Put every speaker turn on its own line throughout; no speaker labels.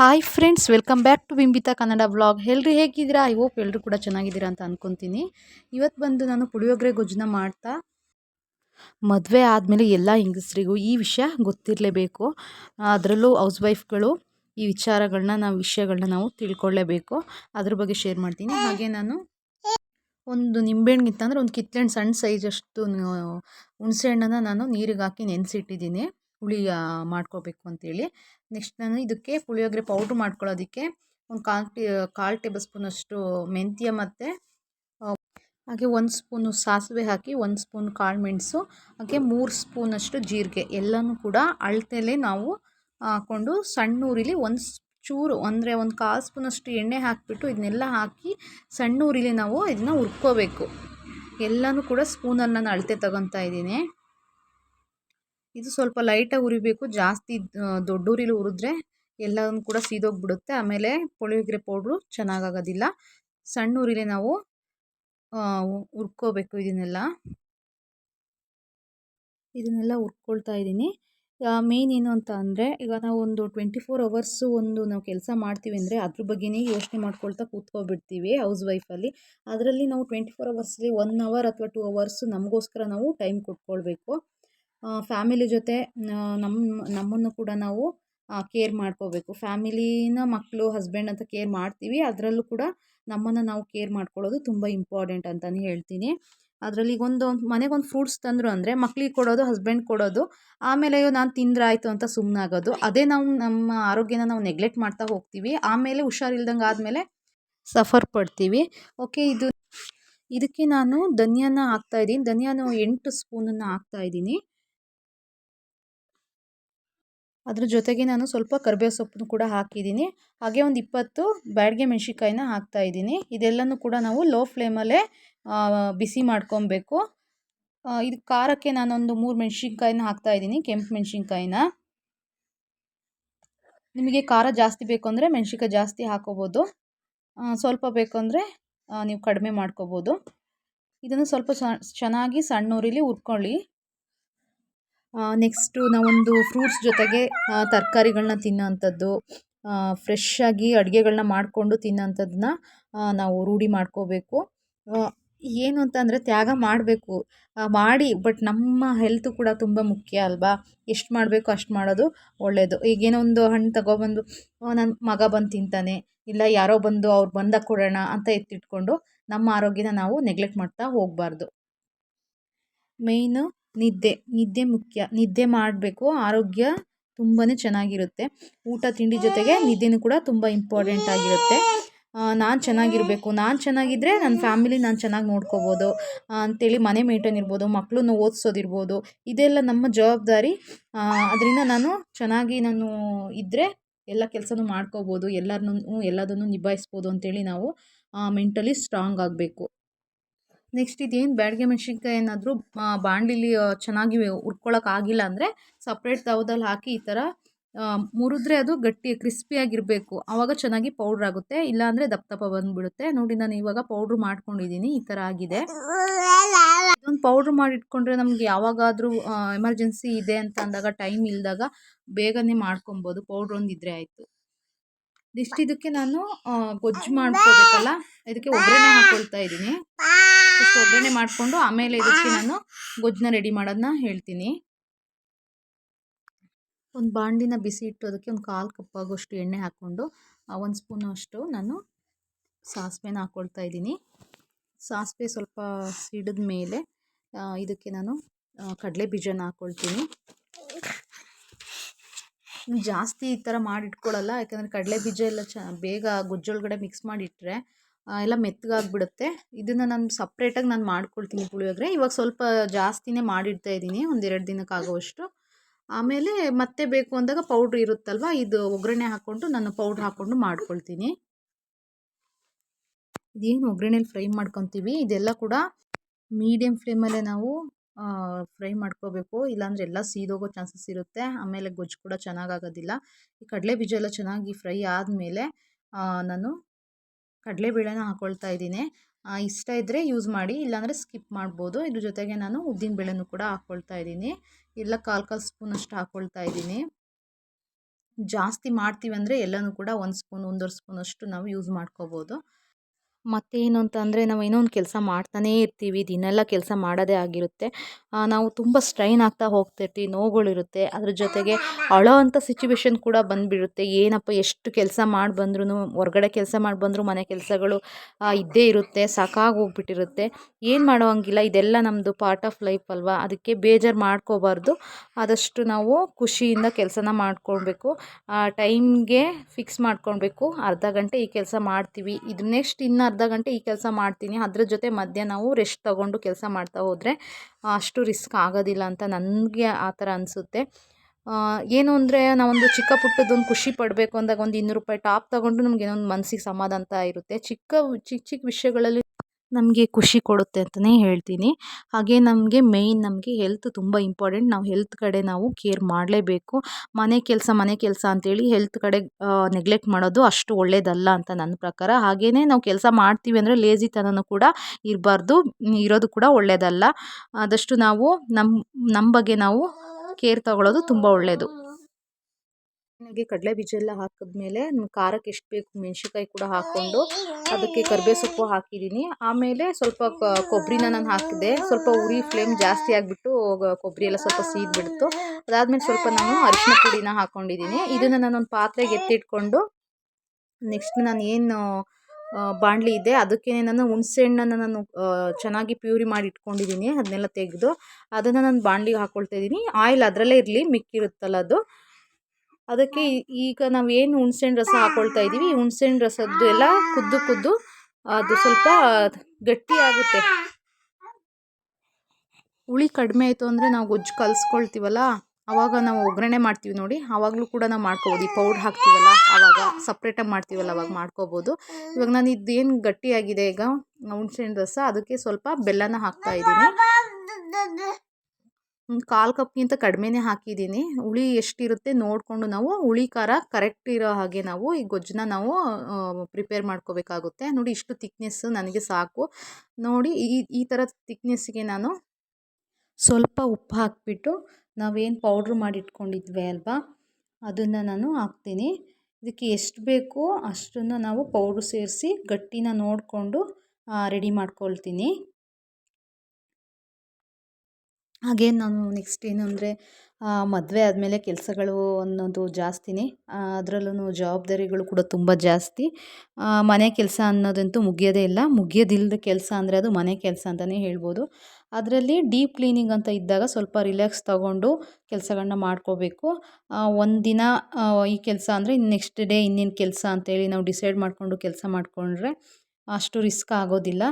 Hi friends welcome back to Bimbita Kannada vlog ಎಲ್ಲರೂ ಹೇಗಿದ್ದೀರಾ? I hope ಎಲ್ಲರೂ ಕೂಡ ಚೆನ್ನಾಗಿದ್ದೀರಾ ಅಂತ ಅಂದ್ಕೊತೀನಿ ಇವತ್ತು ಬಂದು ನಾನು ಪುಳಿಯೋಗರೆ ಗೊಜ್ಜನ್ನ ಮಾಡ್ತಾ, ಮದುವೆ ಆದಮೇಲೆ ಎಲ್ಲ ಹೆಂಗಸ್ರಿಗೂ ಈ ವಿಷಯ ಗೊತ್ತಿರಲೇಬೇಕು. ಅದರಲ್ಲೂ ಹೌಸ್ ವೈಫ್ಗಳು ಈ ವಿಚಾರಗಳನ್ನ ನಾವು ವಿಷಯಗಳನ್ನ ನಾವು ತಿಳ್ಕೊಳ್ಳೇಬೇಕು ಅದ್ರ ಬಗ್ಗೆ ಶೇರ್ ಮಾಡ್ತೀನಿ. ಹಾಗೆ ನಾನು ಒಂದು ನಿಂಬೆಹಣ್ಣಿತ್ತು ಅಂದರೆ ಒಂದು ಕಿತ್ತಳೆ ಸಣ್ಣ ಸೈಜಷ್ಟು ಹುಣಸೆ ಹಣ್ಣನ್ನು ನಾನು ನೀರಿಗೆ ಹಾಕಿ ನೆನೆಸಿಟ್ಟಿದ್ದೀನಿ. ಹುಳಿ ಮಾಡ್ಕೋಬೇಕು ಅಂತೇಳಿ. ನೆಕ್ಸ್ಟ್ ನಾನು ಇದಕ್ಕೆ ಪುಳಿಯೋಗರೆ ಪೌಡ್ರ್ ಮಾಡ್ಕೊಳ್ಳೋದಕ್ಕೆ ಒಂದು ಕಾಲು ಟೀ, ಕಾಲು ಟೇಬಲ್ ಸ್ಪೂನಷ್ಟು ಮೆಂತ್ಯ ಮತ್ತು ಹಾಗೆ ಒಂದು ಸ್ಪೂನು ಸಾಸಿವೆ ಹಾಕಿ ಒಂದು ಸ್ಪೂನ್ ಕಾಳು ಮೆಣಸು, ಹಾಗೆ ಮೂರು ಸ್ಪೂನಷ್ಟು ಜೀರಿಗೆ ಎಲ್ಲನೂ ಕೂಡ ಅಳತೆಲೆ ನಾವು ಹಾಕ್ಕೊಂಡು ಸಣ್ಣ ಉರಿಲಿ ಒಂದು ಚೂರು ಅಂದರೆ ಒಂದು ಕಾಲು ಸ್ಪೂನಷ್ಟು ಎಣ್ಣೆ ಹಾಕಿಬಿಟ್ಟು ಇದನ್ನೆಲ್ಲ ಹಾಕಿ ಸಣ್ಣ ಉರಿಲಿ ನಾವು ಇದನ್ನ ಹುರ್ಕೋಬೇಕು. ಎಲ್ಲನೂ ಕೂಡ ಸ್ಪೂನಲ್ಲಿ ನಾನು ಅಳತೆ ತಗೊತಾ ಇದ್ದೀನಿ. ಇದು ಸ್ವಲ್ಪ ಲೈಟಾಗಿ ಉರಿಬೇಕು. ಜಾಸ್ತಿ ದೊಡ್ಡ ಉರಿಲಿ ಹುರಿದ್ರೆ ಎಲ್ಲನೂ ಕೂಡ ಸೀದೋಗ್ಬಿಡುತ್ತೆ. ಆಮೇಲೆ ಪುಳಿಯೋಗರೆ ಪೌಡ್ರು ಚೆನ್ನಾಗಾಗೋದಿಲ್ಲ. ಸಣ್ಣ ಉರಿಲಿ ನಾವು ಹುರ್ಕೋಬೇಕು ಇದನ್ನೆಲ್ಲ. ಇದನ್ನೆಲ್ಲ ಹುರ್ಕೊಳ್ತಾ ಇದ್ದೀನಿ. ಮೇನ್ ಏನು ಅಂತ ಅಂದರೆ, ಈಗ ನಾವು ಒಂದು ಟ್ವೆಂಟಿ ಫೋರ್ ಅವರ್ಸು ಒಂದು ನಾವು ಕೆಲಸ ಮಾಡ್ತೀವಿ ಅಂದರೆ ಅದ್ರ ಬಗ್ಗೆನೇ ಯೋಚನೆ ಮಾಡ್ಕೊಳ್ತಾ ಕೂತ್ಕೊಬಿಡ್ತೀವಿ ಹೌಸ್ ವೈಫಲ್ಲಿ ಅದರಲ್ಲಿ ನಾವು ಟ್ವೆಂಟಿ ಫೋರ್ ಅವರ್ಸಲ್ಲಿ ಒನ್ ಅವರ್ ಅಥವಾ ಟೂ ಅವರ್ಸು ನಮಗೋಸ್ಕರ ನಾವು ಟೈಮ್ ಕೊಟ್ಕೊಳ್ಬೇಕು. ಫ್ಯಾಮಿಲಿ ಜೊತೆ ನಮ್ಮ ನಮ್ಮನ್ನು ಕೂಡ ನಾವು ಕೇರ್ ಮಾಡ್ಕೋಬೇಕು. ಫ್ಯಾಮಿಲಿನ ಮಕ್ಕಳು ಹಸ್ಬೆಂಡ್ ಅಂತ ಕೇರ್ ಮಾಡ್ತೀವಿ. ಅದರಲ್ಲೂ ಕೂಡ ನಮ್ಮನ್ನು ನಾವು ಕೇರ್ ಮಾಡ್ಕೊಳ್ಳೋದು ತುಂಬ ಇಂಪಾರ್ಟೆಂಟ್ ಅಂತಲೇ ಹೇಳ್ತೀನಿ. ಅದರಲ್ಲಿ ಒಂದು ಮನೆಗೊಂದು ಫ್ರೂಟ್ಸ್ ತಂದರು ಅಂದರೆ ಮಕ್ಳಿಗೆ ಕೊಡೋದು ಹಸ್ಬೆಂಡ್ ಕೊಡೋದು, ಆಮೇಲೆ ಅಯ್ಯೋ ನಾನು ತಿಂದ್ರೆ ಆಯಿತು ಅಂತ ಸುಮ್ಮನಾಗೋದು ಅದೇ ನಾವು ನಮ್ಮ ಆರೋಗ್ಯನ ನಾವು ನೆಗ್ಲೆಕ್ಟ್ ಮಾಡ್ತಾ ಹೋಗ್ತೀವಿ. ಆಮೇಲೆ ಹುಷಾರಿಲ್ದಂಗೆ ಆದಮೇಲೆ ಸಫರ್ ಪಡ್ತೀವಿ. ಓಕೆ, ಇದು, ಇದಕ್ಕೆ ನಾನು ಧನಿಯಾನ ಹಾಕ್ತಾಯಿದ್ದೀನಿ ಧನಿಯಾನ ಎಂಟು ಸ್ಪೂನನ್ನು ಹಾಕ್ತಾಯಿದ್ದೀನಿ ಅದ್ರ ಜೊತೆಗೆ ನಾನು ಸ್ವಲ್ಪ ಕರ್ಬೇವು ಸೊಪ್ಪನ್ನು ಕೂಡ ಹಾಕಿದ್ದೀನಿ. ಹಾಗೆ ಒಂದು ಇಪ್ಪತ್ತು ಬ್ಯಾಡಗೆ ಮೆಣಸಿನ್ಕಾಯಿನ ಹಾಕ್ತಾ ಇದ್ದೀನಿ. ಇದೆಲ್ಲನೂ ಕೂಡ ನಾವು ಲೋ ಫ್ಲೇಮಲ್ಲೇ ಬಿಸಿ ಮಾಡ್ಕೊಬೇಕು. ಇದು ಖಾರಕ್ಕೆ ನಾನೊಂದು ಮೂರು ಮೆಣಸಿನ್ಕಾಯಿನ ಹಾಕ್ತಾ ಇದ್ದೀನಿ, ಕೆಂಪು ಮೆಣಸಿನ್ಕಾಯಿನ. ನಿಮಗೆ ಖಾರ ಜಾಸ್ತಿ ಬೇಕು ಅಂದರೆ ಮೆಣಸಿನ್ಕಾಯಿ ಜಾಸ್ತಿ ಹಾಕೋಬೋದು. ಸ್ವಲ್ಪ ಬೇಕು ಅಂದರೆ ನೀವು ಕಡಿಮೆ ಮಾಡ್ಕೋಬೋದು. ಇದನ್ನು ಸ್ವಲ್ಪ ಚೆನ್ನಾಗಿ ಸಣ್ಣ ಉರಿಲಿ ಹುರ್ಕೊಳ್ಳಿ. ನೆಕ್ಸ್ಟು ನಾವೊಂದು ಫ್ರೂಟ್ಸ್ ಜೊತೆಗೆ ತರಕಾರಿಗಳನ್ನ ತಿನ್ನೋವಂಥದ್ದು ಫ್ರೆಶ್ ಆಗಿ ಅಡುಗೆಗಳನ್ನ ಮಾಡಿಕೊಂಡು ತಿನ್ನೋಂಥದ್ದನ್ನ ನಾವು ರೂಢಿ ಮಾಡ್ಕೋಬೇಕು. ಏನು ಅಂತ ಅಂದರೆ ತ್ಯಾಗ ಮಾಡಬೇಕು. ಮಾಡಿ ಬಟ್ ನಮ್ಮ ಹೆಲ್ತು ಕೂಡ ತುಂಬ ಮುಖ್ಯ ಅಲ್ವಾ? ಎಷ್ಟು ಮಾಡಬೇಕು, ಅಷ್ಟು ಮಾಡೋದು ಒಳ್ಳೆಯದು ಈಗೇನೋ ಒಂದು ಹಣ್ಣು ತಗೊಬಂದು ನನ್ನ ಮಗ ಬಂದು ತಿಂತಾನೆ, ಇಲ್ಲ ಯಾರೋ ಬಂದು ಅವ್ರು ಬಂದಾಗ ಕೊಡೋಣ ಅಂತ ಎತ್ತಿಟ್ಕೊಂಡು ನಮ್ಮ ಆರೋಗ್ಯನ ನಾವು ನೆಗ್ಲೆಕ್ಟ್ ಮಾಡ್ತಾ ಹೋಗಬಾರ್ದು. ಮೇಯ್ನು ನಿದ್ದೆ ನಿದ್ದೆ ಮುಖ್ಯ, ನಿದ್ದೆ ಮಾಡಬೇಕು, ಆರೋಗ್ಯ ತುಂಬಾ ಚೆನ್ನಾಗಿರುತ್ತೆ. ಊಟ, ತಿಂಡಿ ಜೊತೆಗೆ ನಿದ್ದೆನೂ ಕೂಡ ತುಂಬ ಇಂಪಾರ್ಟೆಂಟ್ ಆಗಿರುತ್ತೆ. ನಾನು ಚೆನ್ನಾಗಿರಬೇಕು. ನಾನು ಚೆನ್ನಾಗಿದ್ದರೆ ನನ್ನ ಫ್ಯಾಮಿಲಿ ನಾನು ಚೆನ್ನಾಗಿ ನೋಡ್ಕೋಬೋದು. ಅಂಥೇಳಿ ಮನೆ ಮೇಂಟೈನ್ ಇರ್ಬೋದು ಮಕ್ಕಳನ್ನು ಓದಿಸೋದಿರ್ಬೋದು. ಇದೆಲ್ಲ ನಮ್ಮ ಜವಾಬ್ದಾರಿ. ಅದರಿಂದ ನಾನು ಚೆನ್ನಾಗಿ ನಾನು ಇದ್ದರೆ ಎಲ್ಲ ಕೆಲಸನೂ ಮಾಡ್ಕೋಬೋದು, ಎಲ್ಲರನ್ನೂ ಎಲ್ಲದನ್ನು ನಿಭಾಯಿಸ್ಬೋದು ಅಂತೇಳಿ ನಾವು ಮೆಂಟಲಿ ಸ್ಟ್ರಾಂಗ್ ಆಗಬೇಕು. ನೆಕ್ಸ್ಟ್ ಇದೇನು ಬ್ಯಾಡಗೆ ಮೆಣಸಿನ್ಕಾಯಿ ಏನಾದರೂ ಬಾಣಲಿಲಿ ಚೆನ್ನಾಗಿ ಹುರ್ಕೊಳಕ್ಕಾಗಿಲ್ಲ ಅಂದರೆ ಸಪ್ರೇಟ್ ತವದಲ್ಲಿ ಹಾಕಿ ಈ ಥರ ಮುರಿದ್ರೆ ಅದು ಗಟ್ಟಿ ಕ್ರಿಸ್ಪಿಯಾಗಿರಬೇಕು ಆವಾಗ ಚೆನ್ನಾಗಿ ಪೌಡ್ರ್ ಆಗುತ್ತೆ. ಇಲ್ಲಾಂದರೆ ದಪ್ಪ ದಪ್ಪ ಬಂದುಬಿಡುತ್ತೆ. ನೋಡಿ, ನಾನು ಇವಾಗ ಪೌಡ್ರ್ ಮಾಡ್ಕೊಂಡಿದ್ದೀನಿ ಈ ಥರ ಆಗಿದೆ. ಇದೊಂದು ಪೌಡ್ರ್ ಮಾಡಿಟ್ಕೊಂಡ್ರೆ ನಮಗೆ ಯಾವಾಗಾದರೂ ಎಮರ್ಜೆನ್ಸಿ ಇದೆ ಅಂತ ಅಂದಾಗ, ಟೈಮ್ ಇಲ್ದಾಗ ಬೇಗನೆ ಮಾಡ್ಕೊಬೋದು. ಪೌಡ್ರ್ ಒಂದು ಇದ್ದರೆ ಆಯಿತು. ನೆಕ್ಸ್ಟ್ ಇದಕ್ಕೆ ನಾನು ಗೊಜ್ಜು ಮಾಡ್ಕೋಬೇಕಲ್ಲ? ಇದಕ್ಕೆ ಒಗ್ಗರಣೆ ಹಾಕೊಳ್ತಾ ಇದ್ದೀನಿ ಫಸ್ಟ್ ಒಗ್ಗರಣೆ ಮಾಡಿಕೊಂಡು ಆಮೇಲೆ ಇದಕ್ಕೆ ನಾನು ಗೊಜ್ಜನ್ನ ರೆಡಿ ಮಾಡೋದನ್ನ ಹೇಳ್ತೀನಿ. ಒಂದು ಬಾಂಡಿನ ಬಿಸಿ ಇಟ್ಟು ಅದಕ್ಕೆ ಒಂದು ಕಾಲು ಕಪ್ ಆಗೋಷ್ಟು ಎಣ್ಣೆ ಹಾಕ್ಕೊಂಡು ಒಂದು ಸ್ಪೂನ್ ಅಷ್ಟು ನಾನು ಸಾಸಿವೆನ ಹಾಕ್ಕೊಳ್ತಾ ಇದ್ದೀನಿ. ಸಾಸಿವೆ ಸ್ವಲ್ಪ ಸಿಡಿದ ಮೇಲೆ ಇದಕ್ಕೆ ನಾನು ಕಡಲೆ ಬೀಜನ ಹಾಕ್ಕೊಳ್ತೀನಿ ಜಾಸ್ತಿ ಈ ಥರ ಮಾಡಿ ಇಟ್ಕೊಳ್ಳಲ್ಲ ಯಾಕಂದರೆ ಕಡಲೆ ಬೀಜ ಎಲ್ಲ ಚ, ಬೇಗ ಗೊಜ್ಜೊಳಗಡೆ ಮಿಕ್ಸ್ ಮಾಡಿಟ್ಟರೆ ಎಲ್ಲ ಮೆತ್ತಗಾಗ್ಬಿಡುತ್ತೆ. ಇದನ್ನು ನಾನು ಸಪ್ರೇಟಾಗಿ ನಾನು ಮಾಡ್ಕೊಳ್ತೀನಿ ಪುಳಿಯೋಗರೆ. ಇವಾಗ ಸ್ವಲ್ಪ ಜಾಸ್ತಿನೇ ಮಾಡಿಡ್ತಾ ಇದ್ದೀನಿ ಒಂದೆರಡು ದಿನಕ್ಕಾಗುವಷ್ಟು. ಆಮೇಲೆ ಮತ್ತೆ ಬೇಕು ಅಂದಾಗ ಪೌಡ್ರ್ ಇರುತ್ತಲ್ವ, ಇದು ಒಗ್ಗರಣೆ ಹಾಕ್ಕೊಂಡು ನಾನು ಪೌಡ್ರ್ ಹಾಕ್ಕೊಂಡು ಮಾಡ್ಕೊಳ್ತೀನಿ. ಇದೇನು ಒಗ್ಗರಣೆಲಿ ಫ್ರೈ ಮಾಡ್ಕೊತೀವಿ. ಇದೆಲ್ಲ ಕೂಡ ಮೀಡಿಯಮ್ ಫ್ಲೇಮಲ್ಲೇ ನಾವು ಫ್ರೈ ಮಾಡ್ಕೋಬೇಕು. ಇಲ್ಲಾಂದರೆ ಎಲ್ಲ ಸೀದೋಗೋ ಚಾನ್ಸಸ್ ಇರುತ್ತೆ. ಆಮೇಲೆ ಗೊಜ್ಜು ಕೂಡ ಚೆನ್ನಾಗಾಗೋದಿಲ್ಲ. ಈ ಕಡಲೆ ಬೀಜ ಎಲ್ಲ ಚೆನ್ನಾಗಿ ಫ್ರೈ ಆದಮೇಲೆ ನಾನು ಕಡಲೆಬೇಳೆನ ಹಾಕ್ಕೊಳ್ತಾ ಇದ್ದೀನಿ. ಇಷ್ಟ ಇದ್ದರೆ ಯೂಸ್ ಮಾಡಿ, ಇಲ್ಲಾಂದರೆ ಸ್ಕಿಪ್ ಮಾಡ್ಬೋದು. ಇದ್ರ ಜೊತೆಗೆ ನಾನು ಉದ್ದಿನ ಬೇಳೆನೂ ಕೂಡ ಹಾಕ್ಕೊಳ್ತಾ ಇದ್ದೀನಿ. ಎಲ್ಲ ಕಾಲು ಕಾಲು ಸ್ಪೂನಷ್ಟು ಹಾಕ್ಕೊಳ್ತಾ ಇದ್ದೀನಿ. ಜಾಸ್ತಿ ಮಾಡ್ತೀವಿ ಅಂದರೆ ಎಲ್ಲನೂ ಕೂಡ ಒಂದು ಸ್ಪೂನ್ ಒಂದೂವರೆ ಸ್ಪೂನಷ್ಟು ನಾವು ಯೂಸ್ ಮಾಡ್ಕೋಬೋದು. ಮತ್ತೇನು ಅಂತ ಅಂದರೆ ನಾವು ಏನೋ ಒಂದು ಕೆಲಸ ಮಾಡ್ತಾನೇ ಇರ್ತೀವಿ, ದಿನೆಲ್ಲ ಕೆಲಸ ಮಾಡೋದೇ ಆಗಿರುತ್ತೆ. ನಾವು ತುಂಬ ಸ್ಟ್ರೈನ್ ಆಗ್ತಾ ಹೋಗ್ತಿರ್ತೀವಿ ನೋವುಗಳಿರುತ್ತೆ ಅದ್ರ ಜೊತೆಗೆ ಅಳೋ ಅಂಥ ಸಿಚುವೇಶನ್ ಕೂಡ ಬಂದುಬಿಡುತ್ತೆ. ಏನಪ್ಪ, ಎಷ್ಟು ಕೆಲಸ ಮಾಡಿ ಬಂದ್ರೂ ಹೊರ್ಗಡೆ ಕೆಲಸ ಮಾಡಿ ಬಂದರೂ ಮನೆ ಕೆಲಸಗಳು ಇದ್ದೇ ಇರುತ್ತೆ, ಸಾಕಾಗಿ ಹೋಗ್ಬಿಟ್ಟಿರುತ್ತೆ. ಏನು ಮಾಡೋ ಹಂಗಿಲ್ಲ, ಇದೆಲ್ಲ ನಮ್ಮದು ಪಾರ್ಟ್ ಆಫ್ ಲೈಫ್ ಅಲ್ವಾ? ಅದಕ್ಕೆ ಬೇಜಾರು ಮಾಡ್ಕೋಬಾರ್ದು. ಆದಷ್ಟು ನಾವು ಖುಷಿಯಿಂದ ಕೆಲಸನ ಮಾಡ್ಕೊಳ್ಬೇಕು. ಟೈಮ್ಗೆ ಫಿಕ್ಸ್ ಮಾಡ್ಕೊಳ್ಬೇಕು. ಅರ್ಧ ಗಂಟೆ ಈ ಕೆಲಸ ಮಾಡ್ತೀವಿ. ಇದು ನೆಕ್ಸ್ಟ್ ಇನ್ನು ಅರ್ಧ ಗಂಟೆ ಈ ಕೆಲಸ ಮಾಡ್ತೀನಿ. ಅದ್ರ ಜೊತೆ ಮಧ್ಯ ನಾವು ರೆಸ್ಟ್ ತೊಗೊಂಡು ಕೆಲಸ ಮಾಡ್ತಾ ಹೋದರೆ, ಅಷ್ಟು ರಿಸ್ಕ್ ಆಗೋದಿಲ್ಲ ಅಂತ ನನಗೆ ಆ ಥರ ಅನಿಸುತ್ತೆ. ಏನು ಅಂದರೆ ನಾವೊಂದು ಚಿಕ್ಕ ಪುಟ್ಟದೊಂದು ಖುಷಿ ಪಡಬೇಕು ಅಂದಾಗ ಒಂದು ಇನ್ನೂರು ರೂಪಾಯಿ ಟಾಪ್ ತೊಗೊಂಡು ನಮ್ಗೆ ಒಂದು ಮನಸ್ಸಿಗೆ ಸಮಾಧಾನ ಇರುತ್ತೆ. ಚಿಕ್ಕ ಚಿಕ್ಕ ಚಿಕ್ಕ ವಿಷಯಗಳಲ್ಲಿ ನಮಗೆ ಖುಷಿ ಕೊಡುತ್ತೆ ಅಂತಲೇ ಹೇಳ್ತೀನಿ. ಹಾಗೆ ನಮಗೆ ಮೇಯ್ನ್ ನಮಗೆ ಹೆಲ್ತ್ ತುಂಬ ಇಂಪಾರ್ಟೆಂಟ್ ನಾವು ಹೆಲ್ತ್ ಕಡೆ ನಾವು ಕೇರ್ ಮಾಡಲೇಬೇಕು. ಮನೆ ಕೆಲಸ ಮನೆ ಕೆಲಸ ಅಂತೇಳಿ ಹೆಲ್ತ್ ಕಡೆ ನೆಗ್ಲೆಕ್ಟ್ ಮಾಡೋದು ಅಷ್ಟು ಒಳ್ಳೆಯದಲ್ಲ ಅಂತ ನನ್ನ ಪ್ರಕಾರ. ಹಾಗೆಯೇ ನಾವು ಕೆಲಸ ಮಾಡ್ತೀವಿ ಅಂದರೆ ಲೇಜಿತನನೂ ಕೂಡ ಇರಬಾರ್ದು, ಇರೋದು ಕೂಡ ಒಳ್ಳೆಯದಲ್ಲ ಆದಷ್ಟು ನಾವು ನಮ್ಮ ನಮ್ಮ ಬಗ್ಗೆ ನಾವು ಕೇರ್ ತಗೊಳ್ಳೋದು ತುಂಬ ಒಳ್ಳೆಯದು ನನಗೆ ಕಡಲೆ ಬೀಜ ಎಲ್ಲ ಹಾಕಿದ್ಮೇಲೆ ಖಾರಕ್ಕೆ ಎಷ್ಟು ಬೇಕು ಮೆಣ್ಸಿನ್ಕಾಯಿ ಕೂಡ ಹಾಕ್ಕೊಂಡು ಅದಕ್ಕೆ ಕರಿಬೇವು ಸೊಪ್ಪು ಹಾಕಿದ್ದೀನಿ. ಆಮೇಲೆ ಸ್ವಲ್ಪ ಕೊಬ್ಬರಿನ ನಾನು ಹಾಕಿದೆ ಸ್ವಲ್ಪ ಉರಿ ಫ್ಲೇಮ್ ಜಾಸ್ತಿ ಆಗಿಬಿಟ್ಟು ಕೊಬ್ಬರಿ ಎಲ್ಲ ಸ್ವಲ್ಪ ಸೀದ್ಬಿಡ್ತು ಅದಾದಮೇಲೆ ಸ್ವಲ್ಪ ನಾನು ಅರಿಶಿನ ಪುಡಿನ ಹಾಕ್ಕೊಂಡಿದ್ದೀನಿ ಇದನ್ನು ನಾನೊಂದು ಪಾತ್ರೆಗೆ ಎತ್ತಿಟ್ಕೊಂಡು ನೆಕ್ಸ್ಟ್ ನಾನು ಏನು ಬಾಣಲಿ ಇದೆ ಅದಕ್ಕೆ ನಾನು ಹುಣಸೆ ಹಣ್ಣನ್ನು ನಾನು ಚೆನ್ನಾಗಿ ಪ್ಯೂರಿ ಮಾಡಿ ಇಟ್ಕೊಂಡಿದ್ದೀನಿ. ಅದನ್ನೆಲ್ಲ ತೆಗೆದು ಅದನ್ನು ನಾನು ಬಾಣಲಿಗೆ ಹಾಕ್ಕೊಳ್ತಾ ಇದ್ದೀನಿ. ಆಯಿಲ್ ಅದರಲ್ಲೇ ಇರಲಿ ಮಿಕ್ಕಿರುತ್ತಲ್ಲ ಅದು. ಅದಕ್ಕೆ ಈಗ ನಾವು ಏನು ಹುಣ್ಸೆಹಣ್ಣು ರಸ ಹಾಕ್ಕೊಳ್ತಾ ಇದ್ದೀವಿ ಈ ಹುಣ್ಸೆಹಣ್ಣು ರಸದ್ದು ಎಲ್ಲ ಕುದ್ದು ಕುದ್ದು ಅದು ಸ್ವಲ್ಪ ಗಟ್ಟಿ ಆಗುತ್ತೆ. ಹುಳಿ ಕಡಿಮೆ ಆಯಿತು ಅಂದರೆ ನಾವು ಗೊಜ್ಜು ಕಲಿಸ್ಕೊಳ್ತೀವಲ್ಲ ಆವಾಗ ನಾವು ಒಗ್ಗರಣೆ ಮಾಡ್ತೀವಿ ನೋಡಿ ಆವಾಗಲೂ ಕೂಡ ನಾವು ಮಾಡ್ಕೋಬೋದು. ಈ ಪೌಡ್ರ್ ಹಾಕ್ತೀವಲ್ಲ ಆವಾಗ ಸಪ್ರೇಟಾಗಿ ಮಾಡ್ತೀವಲ್ಲ, ಅವಾಗ ಮಾಡ್ಕೋಬೋದು. ಇವಾಗ ನಾನು ಇದೇನು ಗಟ್ಟಿಯಾಗಿದೆ ಈಗ ಹುಣ್ಸೆಹಣ್ಣು ರಸ, ಅದಕ್ಕೆ ಸ್ವಲ್ಪ ಬೆಲ್ಲನ ಹಾಕ್ತಾ ಇದ್ದೀನಿ ಕಾಲು ಕಪ್ಗಿಂತ ಕಡಿಮೆನೇ ಹಾಕಿದ್ದೀನಿ. ಹುಳಿ ಎಷ್ಟಿರುತ್ತೆ ನೋಡಿಕೊಂಡು ನಾವು ಹುಳಿ ಖಾರ ಕರೆಕ್ಟ್ ಇರೋ ಹಾಗೆ ನಾವು ಈ ಗೊಜ್ಜನ್ನ ನಾವು ಪ್ರಿಪೇರ್ ಮಾಡ್ಕೋಬೇಕಾಗುತ್ತೆ. ನೋಡಿ ಇಷ್ಟು ತಿಕ್ನೆಸ್ಸು ನನಗೆ ಸಾಕು. ನೋಡಿ ಈ ಈ ಥರ ತಿಕ್ನೆಸ್ಸಿಗೆ ನಾನು ಸ್ವಲ್ಪ ಉಪ್ಪು ಹಾಕಿಬಿಟ್ಟು ನಾವೇನು ಪೌಡ್ರ್ ಮಾಡಿಟ್ಕೊಂಡಿದ್ವಿ ಅಲ್ವಾ, ಅದನ್ನು ನಾನು ಹಾಕ್ತೀನಿ. ಇದಕ್ಕೆ ಎಷ್ಟು ಬೇಕೋ ಅಷ್ಟನ್ನು ನಾವು ಪೌಡ್ರ್ ಸೇರಿಸಿ ಗಟ್ಟಿನ ನೋಡಿಕೊಂಡು ರೆಡಿ ಮಾಡ್ಕೊಳ್ತೀನಿ. ಹಾಗೆ ನಾನು ನೆಕ್ಸ್ಟ್ ಏನು ಅಂದರೆ ಮದುವೆ ಆದಮೇಲೆ ಕೆಲಸಗಳು ಅನ್ನೋದು ಜಾಸ್ತಿನೇ. ಅದರಲ್ಲೂ ಜವಾಬ್ದಾರಿಗಳು ಕೂಡ ತುಂಬ ಜಾಸ್ತಿ. ಮನೆ ಕೆಲಸ ಅನ್ನೋದಂತೂ ಮುಗಿಯೋದೇ ಇಲ್ಲ. ಮುಗಿಯೋದಿಲ್ಲದ ಕೆಲಸ ಅಂದರೆ ಅದು ಮನೆ ಕೆಲಸ ಅಂತಲೇ ಹೇಳ್ಬೋದು. ಅದರಲ್ಲಿ ಡೀಪ್ ಕ್ಲೀನಿಂಗ್ ಅಂತ ಇದ್ದಾಗ ಸ್ವಲ್ಪ ರಿಲ್ಯಾಕ್ಸ್ ತಗೊಂಡು ಕೆಲಸಗಳನ್ನ ಮಾಡ್ಕೋಬೇಕು. ಒಂದಿನ ಈ ಕೆಲಸ ಅಂದರೆ ನೆಕ್ಸ್ಟ್ ಡೇ ಇನ್ನೇನು ಕೆಲಸ ಅಂತೇಳಿ ನಾವು ಡಿಸೈಡ್ ಮಾಡಿಕೊಂಡು ಕೆಲಸ ಮಾಡಿಕೊಂಡ್ರೆ ಅಷ್ಟು ರಿಸ್ಕ್ ಆಗೋದಿಲ್ಲ.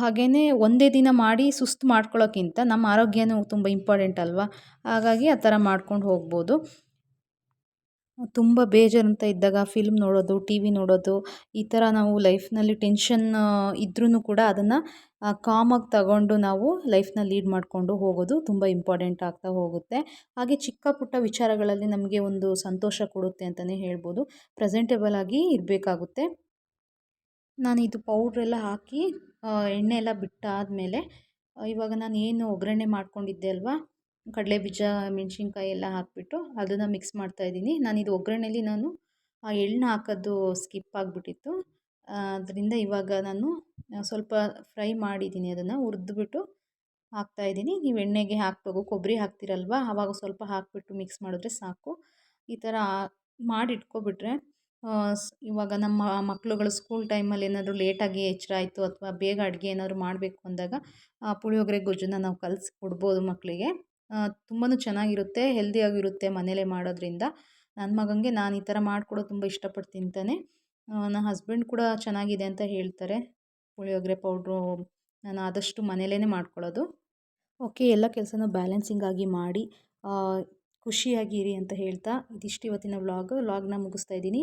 ಹಾಗೆಯೇ ಒಂದೇ ದಿನ ಮಾಡಿ ಸುಸ್ತು ಮಾಡ್ಕೊಳ್ಳೋಕ್ಕಿಂತ ನಮ್ಮ ಆರೋಗ್ಯನೂ ತುಂಬ ಇಂಪಾರ್ಟೆಂಟ್ ಅಲ್ವಾ? ಹಾಗಾಗಿ ಆ ಥರ ಮಾಡ್ಕೊಂಡು ಹೋಗ್ಬೋದು. ತುಂಬ ಬೇಜಾರಂತ ಇದ್ದಾಗ ಫಿಲ್ಮ್ ನೋಡೋದು ಟಿ ವಿ ನೋಡೋದು, ಈ ಥರ ನಾವು ಲೈಫ್ನಲ್ಲಿ ಟೆನ್ಷನ್ ಇದ್ರೂ ಕೂಡ ಅದನ್ನು ಕಾಮಾಗಿ ತಗೊಂಡು ನಾವು ಲೈಫ್ನ ಲೀಡ್ ಮಾಡಿಕೊಂಡು ಹೋಗೋದು ತುಂಬ ಇಂಪಾರ್ಟೆಂಟ್ ಆಗ್ತಾ ಹೋಗುತ್ತೆ. ಹಾಗೆ ಚಿಕ್ಕ ಪುಟ್ಟ ವಿಚಾರಗಳಲ್ಲಿ ನಮಗೆ ಒಂದು ಸಂತೋಷ ಕೊಡುತ್ತೆ ಅಂತಲೇ ಹೇಳ್ಬೋದು. ಪ್ರೆಸೆಂಟೇಬಲ್ ಆಗಿ ಇರಬೇಕಾಗುತ್ತೆ. ನಾನು ಇದು ಪೌಡ್ರೆಲ್ಲ ಹಾಕಿ ಎಣ್ಣೆ ಎಲ್ಲ ಬಿಟ್ಟಾದಮೇಲೆ ಇವಾಗ ನಾನು ಏನು ಒಗ್ಗರಣೆ ಮಾಡ್ಕೊಂಡಿದ್ದೆ ಅಲ್ವಾ ಕಡಲೆ ಬೀಜ ಮೆಣಸಿನ್ಕಾಯಿ ಎಲ್ಲ ಹಾಕಿಬಿಟ್ಟು ಅದನ್ನು ಮಿಕ್ಸ್ ಮಾಡ್ತಾಯಿದ್ದೀನಿ ನಾನು ಇದು ಒಗ್ಗರಣೆಲಿ ನಾನು, ಆ, ಎಳ್ಳು ಹಾಕೋದು ಸ್ಕಿಪ್ ಆಗಿಬಿಟ್ಟಿತ್ತು. ಅದರಿಂದ ಇವಾಗ ನಾನು ಸ್ವಲ್ಪ ಫ್ರೈ ಮಾಡಿದ್ದೀನಿ ಅದನ್ನು, ಹುರಿದ್ಬಿಟ್ಟು ಹಾಕ್ತಾಯಿದ್ದೀನಿ ನೀವು ಎಣ್ಣೆಗೆ ಹಾಕಬೇಕು, ಕೊಬ್ಬರಿ ಹಾಕ್ತೀರಲ್ವ ಆವಾಗ ಸ್ವಲ್ಪ ಹಾಕಿಬಿಟ್ಟು ಮಿಕ್ಸ್ ಮಾಡಿದ್ರೆ ಸಾಕು. ಈ ಥರ ಮಾಡಿ ಇಟ್ಕೊಬಿಟ್ರೆ ಇವಾಗ ನಮ್ಮ ಮಕ್ಕಳುಗಳು ಸ್ಕೂಲ್ ಟೈಮಲ್ಲಿ ಏನಾದರೂ ಲೇಟಾಗಿ ಎಚ್ಚರ ಆಯಿತು ಅಥವಾ ಬೇಗ ಅಡುಗೆ ಏನಾದರೂ ಮಾಡಬೇಕು ಅಂದಾಗ ಪುಳಿಯೋಗರೆ, ಗೊಜ್ಜನ್ನು ನಾವು ಕಲಸಿ ಕೊಡ್ಬೋದು ಮಕ್ಕಳಿಗೆ ತುಂಬಾ ಚೆನ್ನಾಗಿರುತ್ತೆ, ಹೆಲ್ದಿಯಾಗಿರುತ್ತೆ ಮನೇಲೆ ಮಾಡೋದ್ರಿಂದ. ನನ್ನ ಮಗನಿಗೆ ನಾನು ಈ ಥರ ಮಾಡಿಕೊಡೋದು ತುಂಬ ಇಷ್ಟಪಟ್ಟು ತಿಂತಾನೆ. ನನ್ನ ಹಸ್ಬೆಂಡ್ ಕೂಡ ಚೆನ್ನಾಗಿದೆ ಅಂತ ಹೇಳ್ತಾರೆ. ಪುಳಿಯೋಗರೆ ಪೌಡ್ರು ನಾನು ಆದಷ್ಟು ಮನೇಲೇ ಮಾಡ್ಕೊಳ್ಳೋದು. ಓಕೆ, ಎಲ್ಲ ಕೆಲಸನೂ ಬ್ಯಾಲೆನ್ಸಿಂಗ್ ಆಗಿ ಮಾಡಿ ಖುಷಿಯಾಗಿರಿ ಅಂತ ಹೇಳ್ತಾ ಇದಿಷ್ಟು ಇವತ್ತಿನ ವ್ಲಾಗ್. ವ್ಲಾಗ್ನ ಮುಗಿಸ್ತಾ ಇದ್ದೀನಿ.